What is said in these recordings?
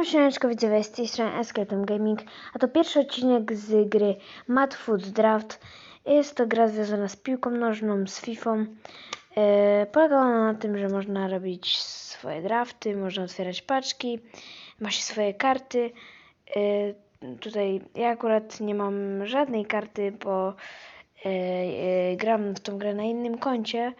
No siemaneczko widzowie, z tej strony Gaming, a to pierwszy odcinek z gry Mad Food Draft. Jest to gra związana z piłką nożną, z FIFA. E, polega ona na tym, że można robić swoje drafty, można otwierać paczki, ma się swoje karty. E, tutaj ja akurat nie mam żadnej karty, bo e, e, gram w tą grę na innym koncie.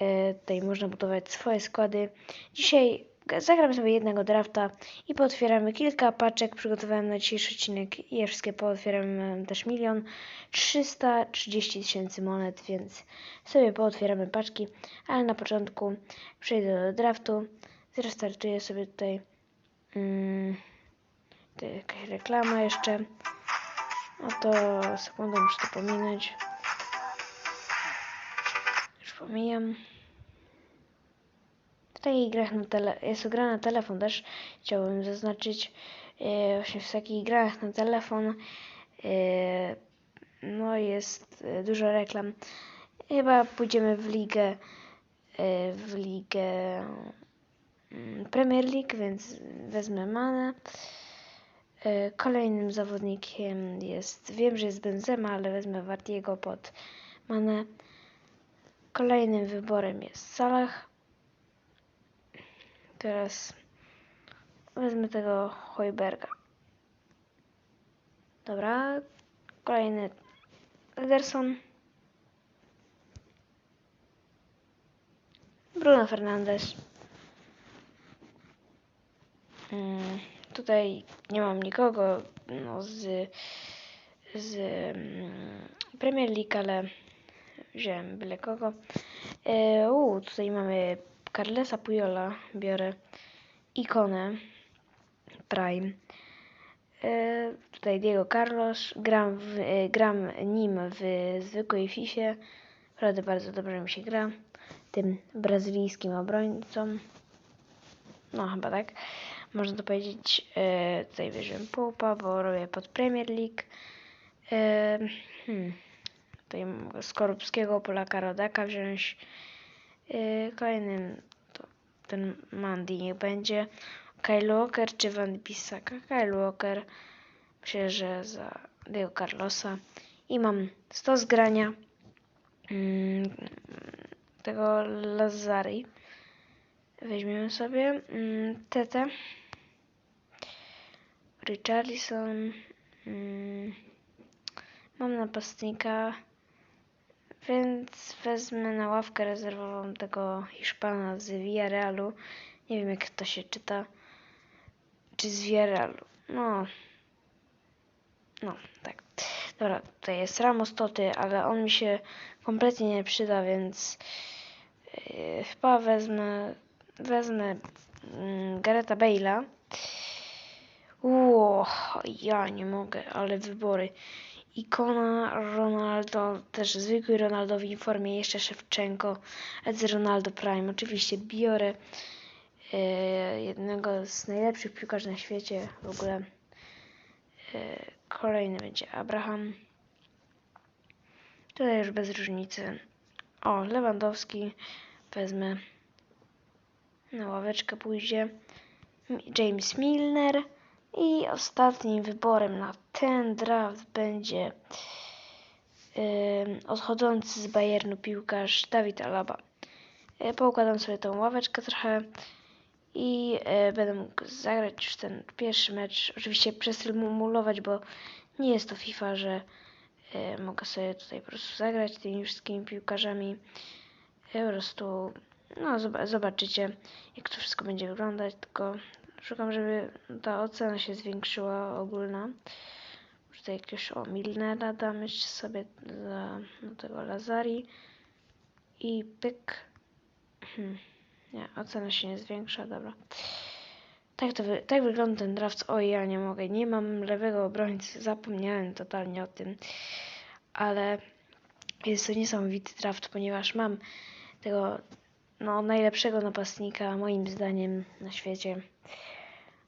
E, tutaj można budować swoje składy. Dzisiaj zagram sobie jednego drafta i pootwieramy kilka paczek. Przygotowałem na dzisiejszy odcinek je wszystkie pootwieram. Też milion 330 tysięcy monet, więc sobie pootwieramy paczki. Ale na początku przejdę do draftu. Zrestartuję sobie tutaj. Mm, tutaj jakaś reklama jeszcze. No to sekundę muszę to pominąć. Już pomijam. W takich grach na tele jest gra na telefon też chciałbym zaznaczyć. E, właśnie w takich grach na telefon e, no jest e, dużo reklam. Chyba pójdziemy w ligę w ligę mm, Premier League, więc wezmę Manę. Kolejnym zawodnikiem jest, wiem, że jest Benzema, ale wezmę Wartiego pod Manę. Kolejnym wyborem jest Salah. Teraz wezmę tego Hojberga. Dobra. Kolejny Ederson. Bruno Fernandes. Mm, tutaj nie mam nikogo no, z, z mm, Premier League, ale wziąłem byle kogo. E, u, tutaj mamy Carlesa Pujola, biorę ikonę Prime. E, tutaj Diego Carlos, gram, w, e, gram nim w zwykłej FIFA. Naprawdę bardzo dobrze mi się gra. Tym brazylijskim obrońcą. No chyba tak. Można to powiedzieć. E, tutaj wierzyłem Popa, bo robię pod Premier League. E, hmm. Tutaj Skorupskiego, Polaka Rodaka wziąć. Yy, kolejnym ten Mandy niech będzie. Kyle Walker czy Van Bissaka? Kyle Walker. Myślę, że za Diego Carlosa. I mam 100 zgrania mm, tego Lazari. Weźmiemy sobie mm, Tete. Richarlison. Mm, mam napastnika. Więc wezmę na ławkę rezerwową tego Hiszpana z Villarealu. Nie wiem jak to się czyta. Czy z Villarealu. No. No, tak. Dobra, tutaj jest Ramos Toty, ale on mi się kompletnie nie przyda, więc yy, chyba wezmę wezmę yy, Gareta Bale'a. Ło, ja nie mogę, ale wybory. Ikona Ronaldo, też zwykły Ronaldo w informie, jeszcze Szewczenko, Edzy Ronaldo Prime. Oczywiście biorę e, jednego z najlepszych piłkarzy na świecie w ogóle. E, kolejny będzie Abraham. Tutaj już bez różnicy. O, Lewandowski wezmę. Na ławeczkę pójdzie. James Milner. I ostatnim wyborem na ten draft będzie yy, odchodzący z Bayernu piłkarz Dawid Alaba. Yy, poukładam sobie tą ławeczkę trochę i yy, będę mógł zagrać już ten pierwszy mecz. Oczywiście przesymulować, bo nie jest to FIFA, że yy, mogę sobie tutaj po prostu zagrać tymi wszystkimi piłkarzami. Yy, po prostu no, zobaczycie, jak to wszystko będzie wyglądać, tylko Szukam, żeby ta ocena się zwiększyła ogólna. Tutaj jakiegoś o Milnera damy sobie za no, tego Lazari. I pyk. Hmm. Nie, ocena się nie zwiększa, dobra. Tak, to wy, tak wygląda ten draft. Oj, ja nie mogę. Nie mam lewego obrońcy. Zapomniałem totalnie o tym. Ale jest to niesamowity draft, ponieważ mam tego no, najlepszego napastnika, moim zdaniem, na świecie.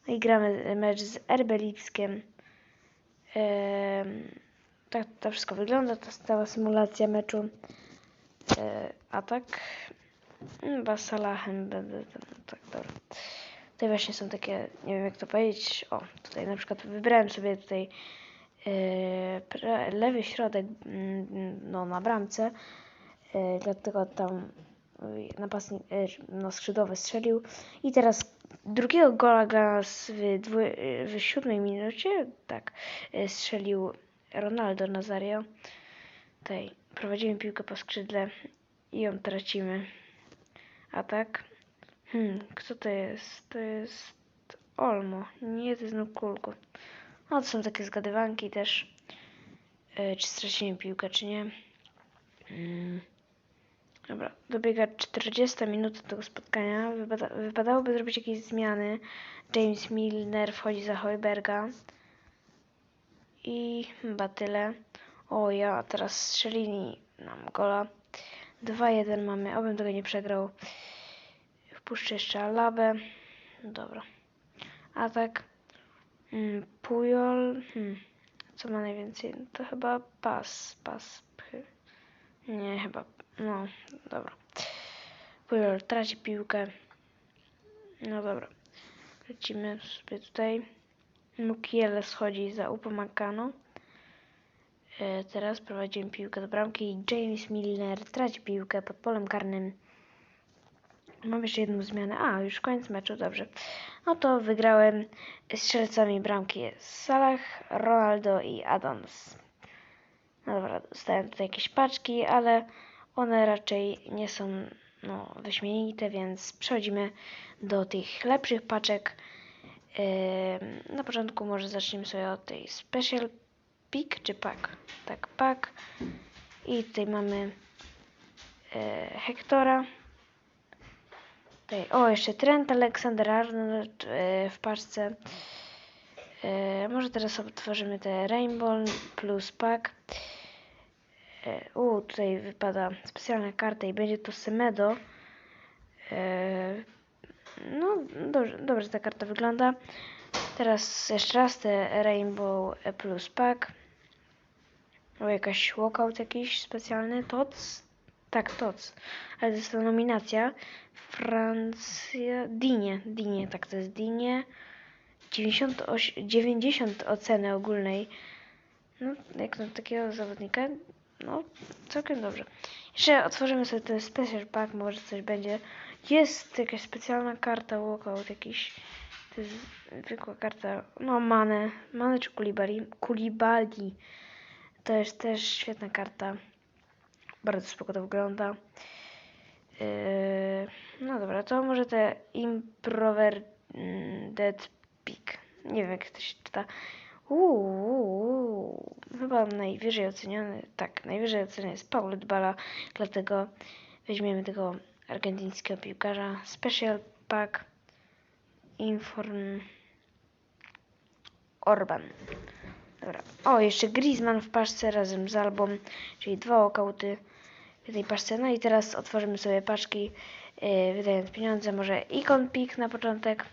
No i gramy mecz z RB Lipskiem. tak to wszystko wygląda. To stała symulacja meczu. Yy, atak. Chyba Salahem będę. Tak, dobra. Tutaj właśnie są takie, nie wiem jak to powiedzieć, o, tutaj na przykład wybrałem sobie tutaj yy, lewy środek mm, no, na bramce, yy, dlatego tam yy, napastnik, yy, no, skrzydłowy strzelił i teraz drugiego gola dla nas w, dwu, w siódmej minucie, tak, yy, strzelił Ronaldo Nazario. Tutaj prowadzimy piłkę po skrzydle i ją tracimy. A tak? Hmm, kto to jest? To jest Olmo. Nie, to jest Nukulku. No to są takie zgadywanki też. E, czy stracimy piłkę, czy nie. Mm. Dobra, dobiega 40 minuta tego spotkania. Wypada, wypadałoby zrobić jakieś zmiany. James Milner wchodzi za Hojberga. I chyba tyle. O, ja teraz strzelili nam gola. 2-1 mamy, obym tego nie przegrał. Wpuszczę jeszcze Alabę. Dobra. Atak. Mm, Pujol. Hmm. Co ma najwięcej? To chyba pas. Pas. Nie, chyba. No, dobra. Pujol traci piłkę. No dobra. Lecimy sobie tutaj. Mukiele schodzi za Upamecano. E, Teraz prowadzimy piłkę do bramki James Milner traci piłkę pod polem karnym. Mam jeszcze jedną zmianę. A, już koniec meczu, dobrze. No to wygrałem strzelcami bramki Salah, Ronaldo i Adams. No dobra, dostałem tutaj jakieś paczki, ale one raczej nie są no, wyśmienite, więc przechodzimy do tych lepszych paczek. Ym, na początku może zaczniemy sobie od tej Special Pick czy Pack? Tak, Pack. I tutaj mamy e, Hektora. Tutaj, o, jeszcze Trent Alexander Arnold e, w paczce. E, może teraz otworzymy te Rainbow plus Pack. E, u, tutaj wypada specjalna karta i będzie to Semedo. E, no, dobrze, dobrze ta karta wygląda. Teraz jeszcze raz te Rainbow plus Pack. O, jakaś walkout jakiś specjalny. TOC? Tak, TOC. Ale to jest to nominacja. Francja. Dinie. Dinie, tak, to jest Dinie. 98, 90 oceny ogólnej. No, jak na takiego zawodnika, no, całkiem dobrze. Jeszcze otworzymy sobie ten special pack, może coś będzie. Jest jakaś specjalna karta walkout jakiś. To jest zwykła karta, no Mane, Mane czy Kulibali, Kulibali. To jest też świetna karta. Bardzo spoko to wygląda. Yy, no dobra, to może te Improver mm, Dead Peak. Nie wiem jak to się czyta. Uuu, chyba najwyżej oceniony, tak, najwyżej oceniony jest Paulo Dybala, dlatego weźmiemy tego argentyńskiego piłkarza. Special Pack Inform Orban. Dobra. O, jeszcze Griezmann w paczce razem z Albą, czyli dwa okauty w tej paczce. No i teraz otworzymy sobie paczki, yy, wydając pieniądze. Może Icon Pick na początek.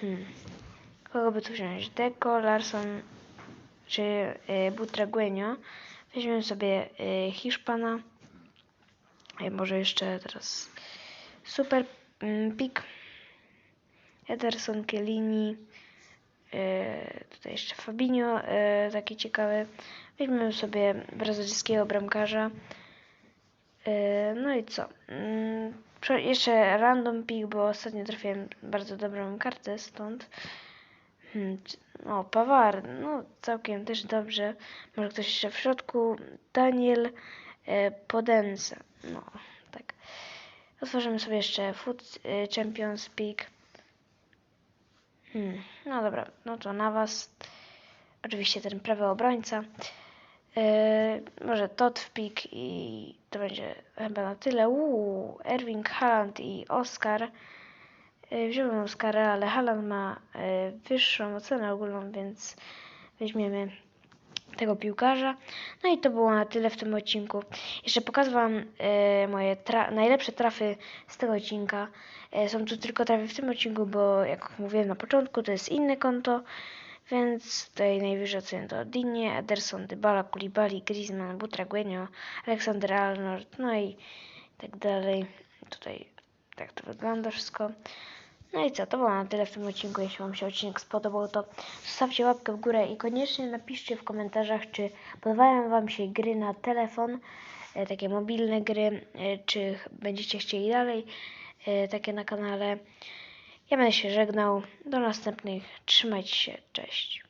Hmm. Kogo tu wziąć? Deco, Larson czy yy, Butragueño. Weźmiemy sobie yy, Hiszpana. I może jeszcze teraz Super mm, Pick. Ederson, Chiellini. Yy, tutaj jeszcze Fabinho, yy, taki ciekawy. Weźmiemy sobie brazylijskiego bramkarza. Yy, no i co? Prze- jeszcze random pick, bo ostatnio trafiłem bardzo dobrą kartę stąd. Hmm, o, Pawar, no całkiem też dobrze. Może ktoś jeszcze w środku. Daniel yy, Podenza. No, tak. Otworzymy sobie jeszcze Food yy, Champions Pick. Hmm, no dobra, no to na was. Oczywiście ten prawy obrońca. Yy, może Todd w pik i to będzie chyba na tyle. Uuu, Erwing Haaland i Oscar. Yy, wziąłem Oscara, ale Haaland ma yy, wyższą ocenę ogólną, więc weźmiemy tego piłkarza. No i to było na tyle w tym odcinku. Jeszcze pokażę Wam e, moje tra- najlepsze trafy z tego odcinka. E, są tu tylko trafy w tym odcinku, bo jak mówiłem na początku, to jest inne konto. Więc tutaj najwyżej to Dinie, Ederson, Dybala, Koulibaly, Griezmann, Butragueño, Aleksander Arnold, no i tak dalej. Tutaj tak to wygląda wszystko. No i co, to było na tyle w tym odcinku. Jeśli Wam się odcinek spodobał, to zostawcie łapkę w górę i koniecznie napiszcie w komentarzach, czy podobają Wam się gry na telefon, e, takie mobilne gry, e, czy będziecie chcieli dalej e, takie na kanale. Ja będę się żegnał. Do następnych. Trzymajcie się. Cześć.